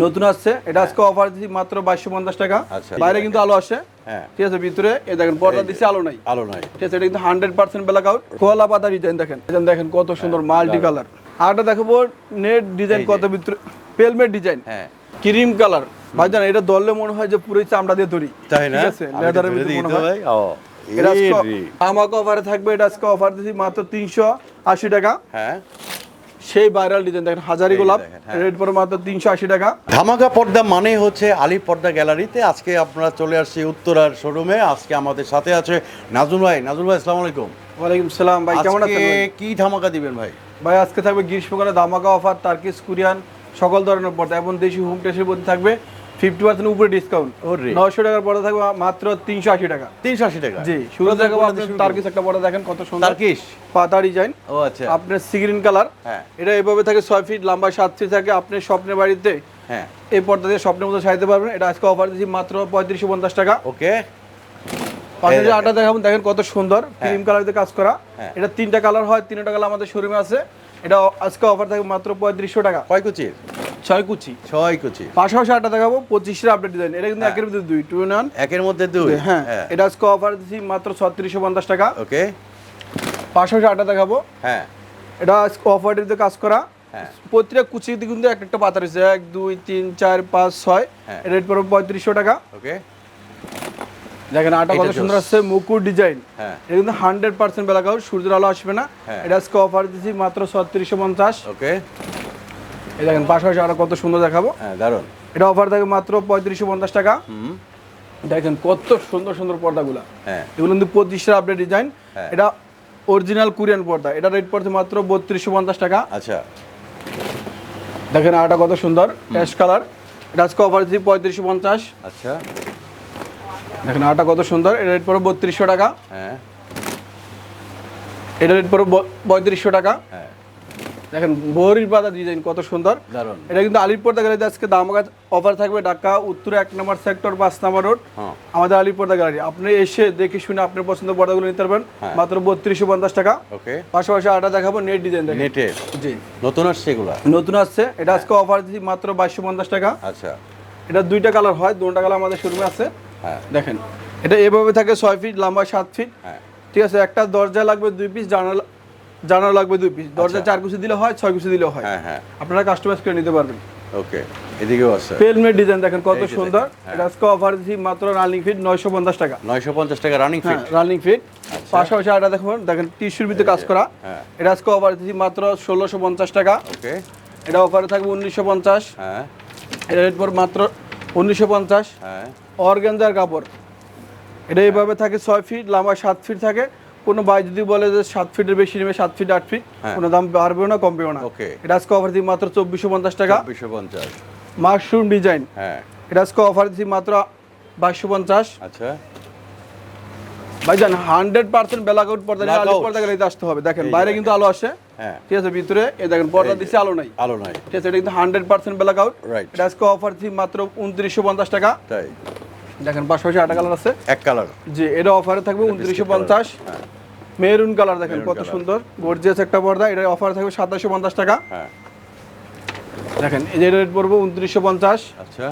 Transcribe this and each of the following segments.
নতুন আসছে। এটা আজকে অফার দিচ্ছি মাত্র বাইশশো পঞ্চাশ টাকা। আচ্ছা। বাইরে কিন্তু আলো আসে। হ্যাঁ। ঠিক আছে ভিতরে এ দেখেন পর্দা দিচ্ছে আলো নাই। আলো নাই। ঠিক আছে এটা কিন্তু হান্ড্রেড পার্সেন্ট ব্ল্যাক আউট কোয়ালা পাতা ডিজাইন দেখেন। দেখেন কত সুন্দর মাল্টি কালার আরেকটা দেখাবো নেট ডিজাইন হ্যাঁ। কত ভিতরে। পেলমেট ডিজাইন হ্যাঁ। ক্রিম কালার ভাইজান এটা ধরলে মনে হয় যে পুরোই চামড়া দিয়ে ধরি তাই না? ঠিক আছে লেদারের ভিতরে মনে হয়। ও এটা আজকে আমাকে অফারে থাকবে এটা আজকে অফার দিচ্ছি মাত্র তিনশো আশি টাকা। হ্যাঁ। সেই ভাইরাল ডিজাইন দেখেন হাজারি গোলাপ রেড হ্যাঁ। রেট পরে মাত্র তিনশো আশি টাকা। ধামাকা পর্দা মানে হচ্ছে আলী পর্দা গ্যালারিতে। আজকে আপনারা চলে আসছি উত্তরার শোরুমে। আজকে আমাদের সাথে আছে নাজুল ভাই। নাজুল ভাই আসসালামু আলাইকুম। ওয়ালাইকুম সালাম ভাই কেমন আছেন কি ধামাকা দিবেন ভাই? ভাই আজকে থাকবে গ্রীষ্মকালে ধামাকা অফার টার্কিস কুরিয়ান সকল ধরনের পর্দা এবং দেশি হোম টেস্টের মধ্যে থাকবে ফিফটি পার্সেন্ট উপরে ডিসকাউন্ট। নয়শো টাকার পর্দা থাকবে মাত্র তিনশো আশি টাকা। তিনশো আশি টাকা? জি শুরু একটা পর্দা দেখেন কত সুন্দর। তার্কিশ পাতা ডিজাইন ও আচ্ছা। আপনার সিগ্রিন কালার হ্যাঁ। এটা এভাবে থাকে ছয় ফিট লম্বা সাত ফিট থাকে। আপনি স্বপ্নের বাড়িতে হ্যাঁ। এই পর্দা দিয়ে স্বপ্নের মতো সাজাতে পারবেন। এটা আজকে অফার দিচ্ছি মাত্র পঁয়ত্রিশশো পঞ্চাশ টাকা। ওকে। পাশে। আটা দেখাবো দেখেন কত সুন্দর। ক্রিম কালার দিয়ে কাজ করা। হ্যাঁ। এটা তিনটা কালার হয় তিনটা কালার আমাদের শোরুমে আছে। এটা আজকে অফার থাকে মাত্র পঁয়ত্রিশশো টাকা। কয় কুচির? ছয় কুচি। ছয় কুচি। পাশাপাশি আটা দেখাবো পঁচিশের আপডেট ডিজাইন এটা কিন্তু একের ভিতরে দুই টু নান একের মধ্যে দুই। হ্যাঁ এটা আজকে অফার দিচ্ছি মাত্র ছত্রিশশো পঞ্চাশ টাকা। ওকে। পাশাপাশি আটা দেখাবো। হ্যাঁ। এটা আজকে অফার দিতে কাজ করা। হ্যাঁ। প্রতিটা কুচিতে কিন্তু এক একটা পাতা রয়েছে। এক দুই তিন চার পাঁচ ছয়। হ্যাঁ। রেট পড়বে পঁয়ত্রিশশো টাকা। ওকে। দেখেন আটা কত সুন্দর জোস। আছে মুকুর ডিজাইন হ্যাঁ। এটা কিন্তু হান্ড্রেড পার্সেন্ট বেলা কাউ সূর্যের আলো আসবে না। হ্যাঁ। এটা আজকে অফার দিচ্ছি মাত্র ছত্রিশশো পঞ্চাশ। ওকে। এই দেখেন পাশাপাশি আরও কত সুন্দর দেখাবো। হ্যাঁ দারুণ এটা অফার থাকে মাত্র পঁয়ত্রিশশো পঞ্চাশ টাকা। দেখেন কত সুন্দর সুন্দর পর্দাগুলা। হ্যাঁ। এগুলো কিন্তু পঁচিশের আপডেট ডিজাইন। এটা অরিজিনাল কোরিয়ান পর্দা। এটা রেট পড়ছে মাত্র বত্রিশশো পঞ্চাশ টাকা। আচ্ছা। দেখেন আটা কত সুন্দর অ্যাশ কালার এটা আজকে অফার দিচ্ছি পঁয়ত্রিশশো পঞ্চাশ। আচ্ছা। দেখেন আটা কত সুন্দর এটা রেট পড়বে বত্রিশশো টাকা। হ্যাঁ। এটা রেট পড়বে পঁয়ত্রিশশো টাকা। হ্যাঁ। দেখেন বহরির পাতা ডিজাইন কত সুন্দর। এটা কিন্তু আলিপুর গ্যালারিতে আজকে দাম অফার থাকবে ঢাকা উত্তর এক নম্বর সেক্টর পাঁচ নম্বর রোড হ্যাঁ। আমাদের আলিপুর গ্যালারি আপনি এসে দেখে শুনে আপনার পছন্দের পর্দাগুলো নিতে পারবেন। হ্যাঁ। মাত্র বত্রিশশো পঞ্চাশ টাকা। ওকে। পাশাপাশি আটা দেখাবো নেট ডিজাইন নেটের জি। নতুন আসছে এগুলা? নতুন আসছে। এটা আজকে অফার দিচ্ছি মাত্র বাইশশো পঞ্চাশ টাকা। আচ্ছা। এটা দুইটা কালার হয় দুটা কালার আমাদের শোরুমে আছে। হ্যাঁ। দেখেন এটা এভাবে থাকে ছয় ফিট লম্বা সাত ফিট হ্যাঁ। ঠিক আছে একটা দরজা লাগবে দুই পিস জানালা জানালা লাগবে দুই পিস। দরজা চার কুচি দিলে হয় ছয় কুচি দিলে হয়। হ্যাঁ হ্যাঁ। আপনারা কাস্টমাইজ করে নিতে পারবেন। ওকে এদিকেও আছে। পেলমেট ডিজাইন দেখেন কত সুন্দর। হ্যাঁ। এটা আজকে অফার দিচ্ছি মাত্র রানিং ফিট নয়শো পঞ্চাশ টাকা। নয়শো পঞ্চাশ টাকা রানিং হ্যাঁ ফিট রানিং ফিট পাশাপাশি আটা দেখুন দেখেন টিস্যুর ভিতরে কাজ করা। হ্যাঁ এটা আজকে অফার দিচ্ছি মাত্র ষোলোশো পঞ্চাশ টাকা। ওকে। এটা অফারে থাকবে উনিশশো পঞ্চাশ। হ্যাঁ। এটা রেট পর মাত্র উনিশশো পঞ্চাশ। হ্যাঁ। অর্গেঞ্জার কাপড়। এটা এইভাবে থাকে ছয় ফিট লম্বা সাত ফিট থাকে। কোনো ভাই যদি বলে যে সাত ফিটের বেশি নেবে সাত ফিট আট ফিট হ্যাঁ। কোনো দাম বাড়বেও না কমবেও না। ওকে। এটা আজকে অফার দিচ্ছি মাত্র চব্বিশশো পঞ্চাশ টাকা। চব্বিশশো পঞ্চাশ। Mushroom design. হ্যাঁ। এটা আজকে অফার দিচ্ছি মাত্র বাইশশো পঞ্চাশ। আচ্ছা। ভাইজান হান্ড্রেড পার্সেন্ট বেলাকউট পর্দা নিয়ে আলো পর্দা গেলে আসতে হবে। দেখেন বাইরে কিন্তু আলো আসে। হ্যাঁ। ঠিক আছে ভিতরে এ দেখেন পর্দা দিচ্ছে আলো নাই। আলো নাই। ঠিক আছে এটা কিন্তু হান্ড্রেড পার্সেন্ট বেলাকউট Right. এটা আজকে অফার মাত্র উনত্রিশশো পঞ্চাশ টাকা। তাই। দেখেন পাশাপাশি আটা কালার আছে। এক কালার জি এটা অফারে থাকবে উনত্রিশশো পঞ্চাশ। মেরুন কালার দেখেন কত সুন্দর। গর্জিয়াস একটা পর্দা এটা অফার থাকবে সাতাশশো পঞ্চাশ টাকা। হ্যাঁ। দেখেন এই রেট পড়ব উনত্রিশশো পঞ্চাশ। আচ্ছা।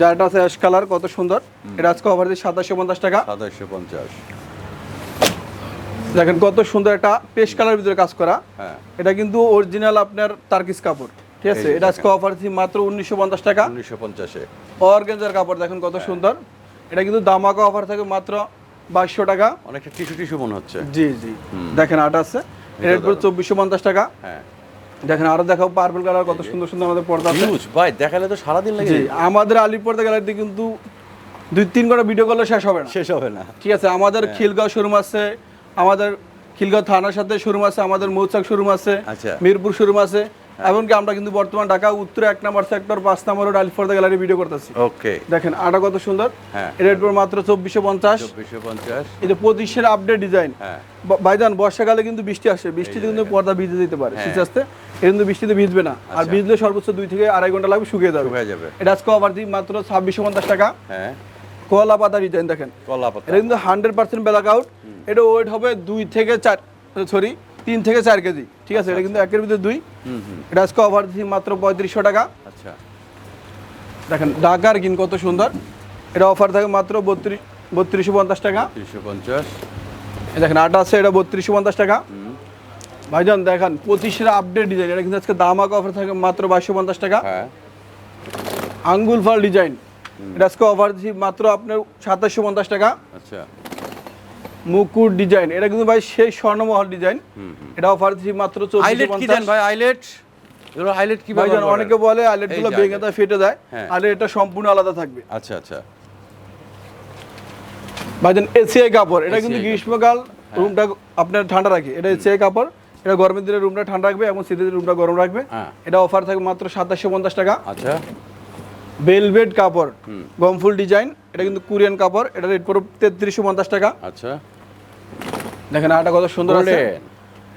যারটা আছে অ্যাশ কালার কত সুন্দর। এটা আজকে অফার দিচ্ছি সাতাশশো পঞ্চাশ টাকা। সাতাশশো পঞ্চাশ। দেখেন কত সুন্দর একটা পেস্ট কালার ভিতরে কাজ করা। হ্যাঁ। এটা কিন্তু অরিজিনাল আপনার টার্কিস কাপড়। ঠিক আছে এটা আজকে অফার দিচ্ছি মাত্র উনিশশো পঞ্চাশ টাকা। উনিশশো পঞ্চাশে। অর্গেঞ্জার কাপড় দেখেন কত সুন্দর। এটা কিন্তু দামাকা অফার থাকে মাত্র বাইশশো টাকা। অনেকটা টিস্যু টিস্যু মনে হচ্ছে। জি জি। দেখেন আটা আছে। রেট পড়বে চব্বিশশো পঞ্চাশ টাকা। হ্যাঁ। দেখেন আরও দেখাও পার্পল কালার কত সুন্দর সুন্দর আমাদের পর্দা আছে। ভাই দেখালে তো সারাদিন লাগে। আমাদের আলিপর্দা গ্যালারিতে কিন্তু দুই তিন ঘণ্টা ভিডিও করলে শেষ হবে না। শেষ হবে না। ঠিক আছে আমাদের খিলগাঁও শোরুম আছে আমাদের খিলগাঁও থানার সাথে শোরুম আছে আমাদের মৌচাক শোরুম আছে আচ্ছা। মিরপুর শোরুম আছে। এমনকি আমরা কিন্তু বর্তমান ঢাকা উত্তর এক নম্বর সেক্টর পাঁচ নম্বর রোড আলিপর্দা গ্যালারি ভিডিও করতেছি। ওকে দেখেন আটা কত সুন্দর। হ্যাঁ। রেট পর মাত্র চব্বিশশো পঞ্চাশ। এই পঁচিশের আপডেট ডিজাইন হ্যাঁ। ভাইজান বর্ষাকালে কিন্তু বৃষ্টি আসে। বৃষ্টিতে কিন্তু পর্দা ভিজে দিতে পারে হ্যাঁ। শীত আসতে এটা কিন্তু বৃষ্টিতে ভিজবে না। আর আচ্ছা। ভিজলে সর্বোচ্চ দুই থেকে আড়াই ঘণ্টা লাগবে শুকিয়ে যাবে। হয়ে যাবে। এটা আজকে দিই মাত্র ছাব্বিশশো পঞ্চাশ টাকা। হ্যাঁ। কোয়ালা পাতা ডিজাইন দেখেন। কলা পাতা। এটা কিন্তু হান্ড্রেড পার্সেন্ট ব্ল্যাক আউট এটা ওয়েট হবে দুই থেকে চার সরি তিন থেকে চার কেজি। ঠিক আছে এটা কিন্তু একের ভিতরে দুই। এটা আজকে অফার দিচ্ছি মাত্র পঁয়ত্রিশশো টাকা। আচ্ছা। দেখেন ঢাকার কিন কত সুন্দর। এটা অফার থাকে মাত্র বত্রিশ বত্রিশশো পঞ্চাশ টাকা। পঞ্চাশ। দেখেন আটা আছে এটা বত্রিশশো পঞ্চাশ টাকা। ভাইজান দেখেন পঁচিশের আপডেট ডিজাইন এটা কিন্তু আজকে দামাক অফার থাকে মাত্র বাইশশো পঞ্চাশ টাকা। হ্যাঁ। আঙ্গুল ফল ডিজাইন এটা আজকে অফার দিচ্ছি মাত্র আপনার সাতাশশো পঞ্চাশ টাকা। আচ্ছা। মুকুট ডিজাইন। এটা কিন্তু ভাই সেই স্বর্ণমহল ডিজাইন। এটা অফার দিচ্ছি মাত্র দেন পঞ্চাশ। ভাই? আইলেট আইলেট কি ব্যবহার অনেকে বলে আইলেটগুলো ভেঙে দেয় ফেটে দেয় হ্যাঁ। আর এটা সম্পূর্ণ আলাদা থাকবে। আচ্ছা আচ্ছা। ভাইজান এসিআই কাপড় এটা কিন্তু গ্রীষ্মকাল রুমটা আপনার ঠান্ডা রাখে। এটা এসিআই কাপড় এটা গরমের দিনে রুমটা ঠান্ডা রাখবে এবং শীতের দিনে রুমটা গরম রাখবে। হ্যাঁ। এটা অফার থাকবে মাত্র সাতাশশো পঞ্চাশ টাকা। আচ্ছা। বেলভেট কাপড় গমফুল ডিজাইন এটা কিন্তু কোরিয়ান কাপড় এটা রেট পড়বে তেত্রিশশো পঞ্চাশ টাকা। আচ্ছা। দেখেন আটা কত সুন্দর আছে।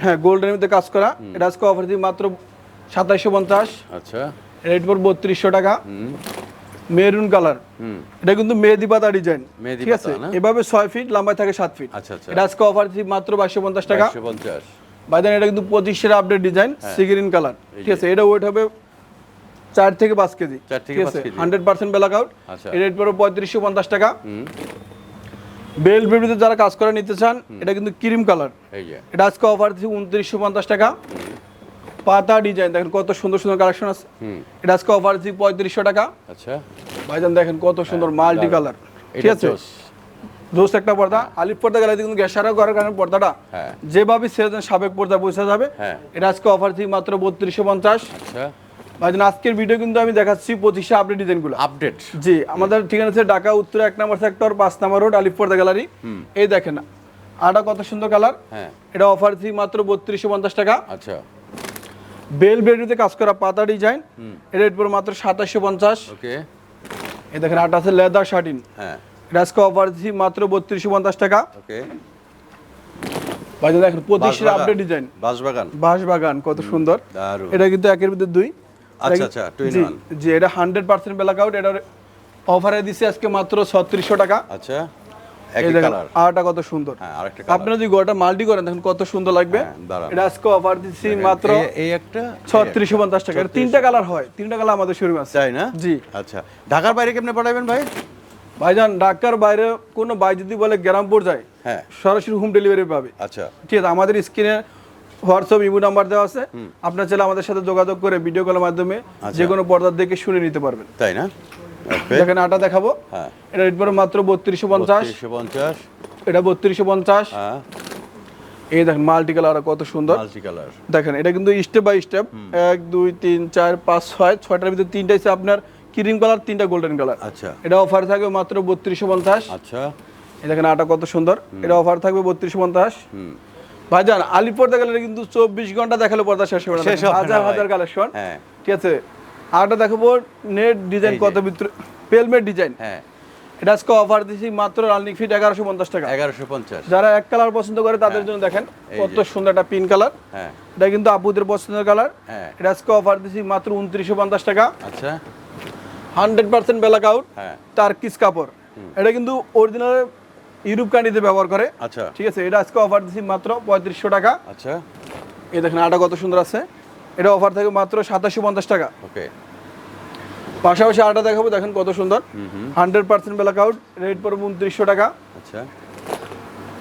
হ্যাঁ গোল্ডের মধ্যে কাজ করা। এটা আজকে অফার দিয়ে মাত্র সাতাশশো পঞ্চাশ। আচ্ছা। রেট পড়বে বত্রিশশো টাকা। মেরুন কালার এটা কিন্তু মেহেদি পাতা ডিজাইন ঠিক আছে? এভাবে ছয় ফিট লম্বায় থাকে সাত ফিট আচ্ছা, আচ্ছা। এটা আজকে অফার দিচ্ছি মাত্র বাইশশো পঞ্চাশ টাকা। বাইদান এটা কিন্তু পঁচিশের আপডেট ডিজাইন সিগ্রিন কালার ঠিক আছে? এটা ওয়েট হবে চার থেকে পাঁচ কেজি। ঠিক আছে। Hundred percent blackout. এটা রেট পড়বে পঁয়ত্রিশশো পঞ্চাশ টাকা। বেল বেবিতে যারা কাজ করে নিতে চান এটা কিন্তু ক্রিম কালার। এটা আজকে অফার দিচ্ছি উনত্রিশশো পঞ্চাশ টাকা। পাতা ডিজাইন দেখেন কত সুন্দর সুন্দর কালেকশন আছে। এটা আজকে অফার দিচ্ছি পঁয়ত্রিশশো টাকা। আচ্ছা। ভাইজান দেখেন কত সুন্দর মাল্টি কালার ঠিক আছে। দোস্ত একটা পর্দা। আলিফ পর্দা গেলে কিন্তু গ্যাসারা করার কারণে পর্দাটা হ্যাঁ। যেভাবে সেরেছেন সাবেক পর্দা বোঝা যাবে। হ্যাঁ। এটা আজকে অফার দিচ্ছি মাত্র বত্রিশশো পঞ্চাশ। আচ্ছা। ভাইজান আজকের ভিডিও কিন্তু আমি দেখাচ্ছি পঁচিশে আপডেট ডিজাইনগুলো আপডেট জি আমাদের ঠিকানা আছে ঢাকা উত্তর এক নম্বর সেক্টর পাঁচ নম্বর রোড আলিফ পর্দা গ্যালারি এই দেখেন আটা কত সুন্দর কালার হ্যাঁ। এটা অফার দিচ্ছি মাত্র বত্রিশশো পঞ্চাশ টাকা। আচ্ছা। বেল বেডিতে কাজ করা পাতা ডিজাইন এটা পড়বে মাত্র সাতাশশো পঞ্চাশ। ওকে। এই দেখেন আটা আছে লেদার শার্টিন হ্যাঁ। এটা আজকে অফার দিচ্ছি মাত্র বত্রিশশো পঞ্চাশ টাকা। ওকে। ভাইজান দেখেন পঁচিশের আপডেট ডিজাইন বাঁশবাগান। বাঁশ বাগান কত সুন্দর। এটা কিন্তু একের ভিতরে দুই। আচ্ছা, আচ্ছা, জি, এটা হান্ড্রেড পার্সেন্ট ব্ল্যাক আউট এটা অফারে আজকে মাত্র ছত্রিশশো টাকা। আচ্ছা কত সুন্দর। হ্যাঁ আরেকটা কালার আপনারা যদি গোটা মাল্টি করেন দেখেন কত সুন্দর লাগবে। হ্যাঁ, এটা আজকে অফার দিচ্ছি মাত্র এই একটা ছত্রিশশো পঞ্চাশ টাকা। তিনটা কালার হয় তিনটা কালার আমাদের শোরুম আছে। তাই না? জি। আচ্ছা ঢাকার বাইরে কেমনে পাঠাবেন ভাই? ভাইজান ঢাকার বাইরে কোনো ভাই যদি বলে গ্রামপুর যায় হ্যাঁ। সরাসরি হোম ডেলিভারি পাবে। আচ্ছা। ঠিক আছে আমাদের স্ক্রিনে হোয়াটসঅ্যাপ ইমো নাম্বার দেওয়া আছে। আপনার চাইলে আমাদের সাথে যোগাযোগ করে ভিডিও কলের মাধ্যমে আচ্ছা। যে কোনো পর্দার দেখে শুনে নিতে পারবেন। তাই না? দেখেন আটা দেখাবো। হ্যাঁ। এটা রেট পড়ে মাত্র বত্রিশশো পঞ্চাশ। পঞ্চাশ। এটা বত্রিশশো পঞ্চাশ। হ্যাঁ। এই দেখেন মাল্টি কালার কত সুন্দর। মাল্টি কালার দেখেন এটা কিন্তু স্টেপ বাই স্টেপ এক দুই তিন চার পাঁচ ছয়। ছয়টার ভিতরে তিনটা হচ্ছে আপনার ক্রিম কালার তিনটা গোল্ডেন কালার আচ্ছা। এটা অফার থাকবে মাত্র বত্রিশশো পঞ্চাশ। আচ্ছা। এই দেখেন আটা কত সুন্দর। এটা অফার থাকবে বত্রিশশো পঞ্চাশ। হুম। ভাইজান আলি পর্দা গেলে কিন্তু চব্বিশ ঘণ্টা দেখালে পর্দা শেষ হবে হাজার হাজার কালেকশন হ্যাঁ। ঠিক আছে? আরটা দেখাবো নেট ডিজাইন কত ভিতরে? Pelmet design. হ্যাঁ। এটা আজকে অফার দিছি মাত্র রানিং ফিট এগারোশো পঞ্চাশ টাকা। এগারোশো পঞ্চাশ। যারা এক কালার পছন্দ করে তাদের জন্য দেখেন কত সুন্দর একটা পিঙ্ক কালার হ্যাঁ। এটা কিন্তু আপুদের পছন্দের কালার হ্যাঁ। এটা আজকে অফার দিছি মাত্র উনত্রিশশো পঞ্চাশ টাকা। আচ্ছা। হান্ড্রেড পার্সেন্ট ব্ল্যাক আউট হ্যাঁ। টার্কিস কাপড়। এটা কিন্তু অরিজিনাল ইউরোপ কান্ট্রিতে ব্যবহার করে। আচ্ছা। ঠিক আছে এটা আজকে অফার দিছি মাত্র পঁয়ত্রিশশো টাকা। আচ্ছা। এই দেখেন আটা কত সুন্দর আছে। এটা অফার থাকবে মাত্র সাতাশশো পঞ্চাশ টাকা। ওকে। পাশাপাশি আটা দেখাবো দেখেন কত সুন্দর। Hundred percent black out rate পড়বে উনত্রিশশো টাকা। আচ্ছা।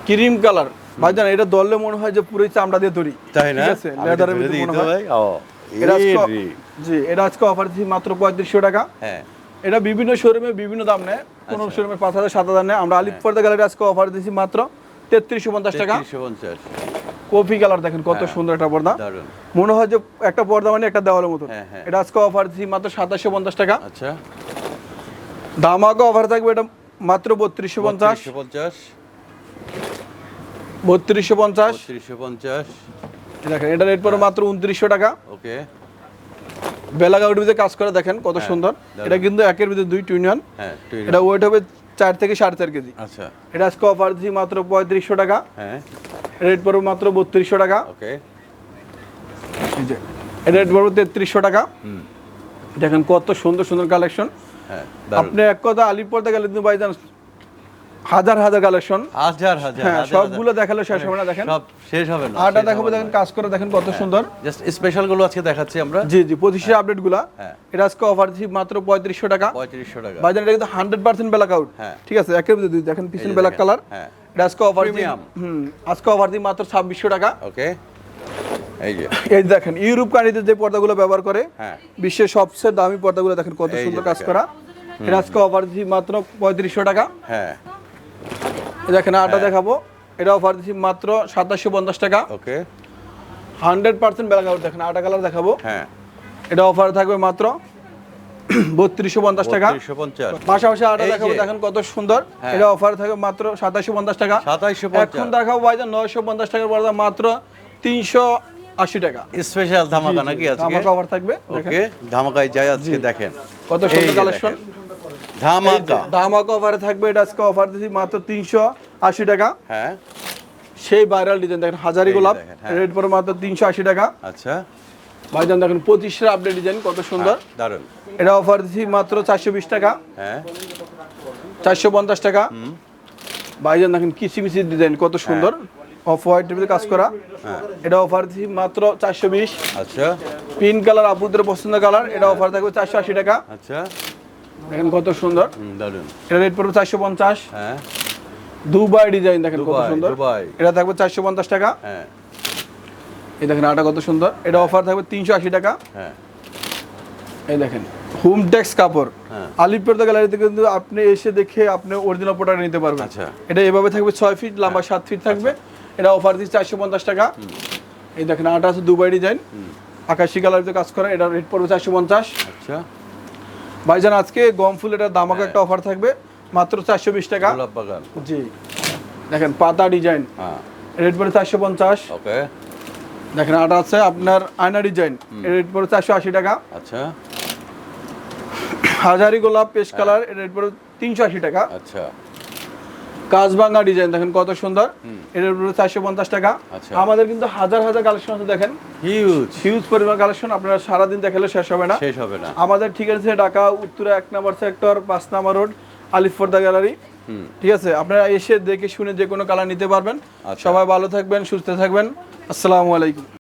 Cream colour. ভাইজান এটা দললে মনে হয় যে পুরোই চামড়া দিয়ে তৈরি। তাই না? আছে লেদারের ভিতরে মনে হয়। জি এটা আজকে অফার দিচ্ছি মাত্র পঁয়ত্রিশশো টাকা। হ্যাঁ। এটা বিভিন্ন শোরুমে বিভিন্ন দাম নেয়। কোন আচ্ছা। শোরুমে পাঁচ হাজার সাত হাজার নেয়। আমরা আলিপ পর্দা গ্যালারি আজকে অফার দিচ্ছি মাত্র তেত্রিশশো পঞ্চাশ টাকা। পঞ্চাশ। কফি কালার দেখেন কত হ্যাঁ। সুন্দর একটা পর্দা। মনে হয় যে একটা পর্দা মানে একটা দেওয়ালের মতো হ্যাঁ, হ্যাঁ। এটা আজকে অফার দিচ্ছি মাত্র সাতাশশো পঞ্চাশ টাকা। আচ্ছা। দামাকে অফার থাকবে এটা মাত্র বত্রিশশো পঞ্চাশ। পঞ্চাশ। বত্রিশশো পঞ্চাশ। পঞ্চাশ। দেখেন এটা রেট পড়ে মাত্র উনত্রিশশো টাকা। ওকে। বেলাগাউটির ভিতরে কাজ করে দেখেন কত হ্যাঁ, সুন্দর। এটা কিন্তু একের ভিতরে দুই টুইন হ্যাঁ এটা ওয়েট হবে চার থেকে সাড়ে চার কেজি। আচ্ছা। এটা আজকে অফার দিচ্ছি মাত্র পঁয়ত্রিশশো টাকা। হ্যাঁ। রেট পড়বে মাত্র বত্রিশশো টাকা। ওকে। রেট পড়বে তেত্রিশশো টাকা। দেখেন কত সুন্দর সুন্দর কালেকশন হ্যাঁ আপনি এক কথা আলিপুর থেকে কিন্তু ভাইজান হাজার হাজার কালেকশন হাজার হাজার হ্যাঁ সবগুলো। দেখাল শেষ হবে না দেখেন। সব শেষ হবে না আটা দেখাবো দেখেন কাজ করে দেখেন কত সুন্দর। জাস্ট স্পেশালগুলো আজকে দেখাচ্ছি আমরা। জি জি পঁচিশে আপডেটগুলা। হ্যাঁ। এটা আজকে অফার দিচ্ছি মাত্র পঁয়ত্রিশশো টাকা। পঁয়ত্রিশশো টাকা। বাজার এটা কিন্তু হান্ড্রেড পার্সেন্ট ব্ল্যাক আউট হ্যাঁ। ঠিক আছে একের দুই দেখেন পিছনে ব্ল্যাক কালার হ্যাঁ। এটা আজকে অফার হুম আজকে অফার দিই মাত্র ছাব্বিশশো টাকা। ওকে এই যে। এই দেখেন ইউরোপ কান্ট্রিতে যে পর্দাগুলো ব্যবহার করে হ্যাঁ। বিশ্বের সবচেয়ে দামি পর্দাগুলো দেখেন কত সুন্দর কাজ করা। এটা আজকে অফার দিচ্ছি মাত্র পঁয়ত্রিশশো টাকা। হ্যাঁ। দেখেন আটা দেখাবো। এটা অফার দিচ্ছি মাত্র সাতাশশো পঞ্চাশ টাকা। Okay. Hundred percent black out দেখেন আটা কালার দেখাবো। হ্যাঁ। এটা অফার থাকবে মাত্র বত্রিশশো পঞ্চাশ টাকা। পাশাপাশি আটা দেখাবো দেখেন কত সুন্দর। হ্যাঁ। এটা অফার থাকবে মাত্র সাতাশশো পঞ্চাশ টাকা। সাতাইশশো এখন দেখাবো ভাইজান নয়শো পঞ্চাশ টাকার পর্দা মাত্র তিনশো আশি টাকা। স্পেশাল ধামাকা নাকি আজকে? আমাকে অফার থাকবে ওকে ধামাকায় যাই আজকে দেখেন। কত সুন্দর কালেকশন দেখেন। ধামাকা অফারে থাকবে এটা আজকে অফার দিচ্ছি মাত্র তিনশো আশি টাকা। হ্যাঁ। সেই ভাইরাল ডিজাইন দেখেন হাজারি গোলাপ দেখেন, হ্যাঁ। রেট পরে মাত্র তিনশো আশি টাকা। আচ্ছা। ভাইজান দেখেন পঁচিশের আপডেট ডিজাইন কত সুন্দর। দারুণ এটা অফার দিচ্ছি মাত্র চারশো বিশ টাকা। হ্যাঁ। চারশো পঞ্চাশ টাকা। ভাইজান দেখেন কিচিমিচি ডিজাইন কত সুন্দর। অফ হোয়াইট টেবিলে কাজ করা। হ্যাঁ। এটা অফার দিচ্ছি মাত্র চারশো বিশ। আচ্ছা। পিঙ্ক কালার আপুদের পছন্দ কালার এটা অফার থাকবে চারশো আশি টাকা। আচ্ছা। দেখেন কত সুন্দর। দারুণ এটা রেট পড়বে চারশো পঞ্চাশ। হ্যাঁ। দুবাই ডিজাইন দেখেন কত সুন্দর। এটা থাকবে চারশো পঞ্চাশ টাকা। হ্যাঁ। এই দেখেন আটা কত সুন্দর। এটা অফার থাকবে তিনশো আশি টাকা। হ্যাঁ। এই দেখেন হোম টেক্স কাপড়। গ্যালারিতে কিন্তু আপনি এসে দেখে আপনি অরিজিনাল প্রোডাক্ট নিতে পারবেন। আচ্ছা। এটা এভাবে থাকবে ছয় ফিট লম্বা সাত ফিট থাকবে। এটা অফার দিচ্ছে চারশো পঞ্চাশ টাকা। এই দেখেন আটা আছে দুবাই ডিজাইন আকাশি কালারিতে কাজ করা এটা রেট পড়বে চারশো পঞ্চাশ। আচ্ছা। ভাইজান আজকে গম ফুল এটা দামাকে হ্যাঁ। একটা অফার থাকবে মাত্র চারশো বিশ টাকা। গোলাপ বাগান। জি। দেখেন পাতা ডিজাইন। হ্যাঁ। রেট পড়ে চারশো পঞ্চাশ। ওকে। দেখেন আটা আছে আপনার আয়না ডিজাইন। রেট পড়ে চারশো আশি টাকা। আচ্ছা। হাজারি গোলাপ পেস্ট কালার রেট পড়ে তিনশো আশি টাকা। আচ্ছা। কাজবাঙ্গা ডিজাইন দেখেন কত সুন্দর। এটার উপরে চারশো পঞ্চাশ টাকা। আচ্ছা। আমাদের কিন্তু হাজার হাজার কালেকশন আছে দেখেন। হিউজ হিউজ পরিমাণ কালেকশন আপনারা সারাদিন দেখালে শেষ হবে না। শেষ হবে না। আমাদের ঠিকানা আছে ঢাকা উত্তরা এক নম্বর সেক্টর পাঁচ নম্বর রোড আলিফর্দা গ্যালারি ঠিক আছে? আপনারা এসে দেখে শুনে যে কোনো কালার নিতে পারবেন। আচ্ছা। সবাই ভালো থাকবেন সুস্থ থাকবেন। আসসালামু আলাইকুম।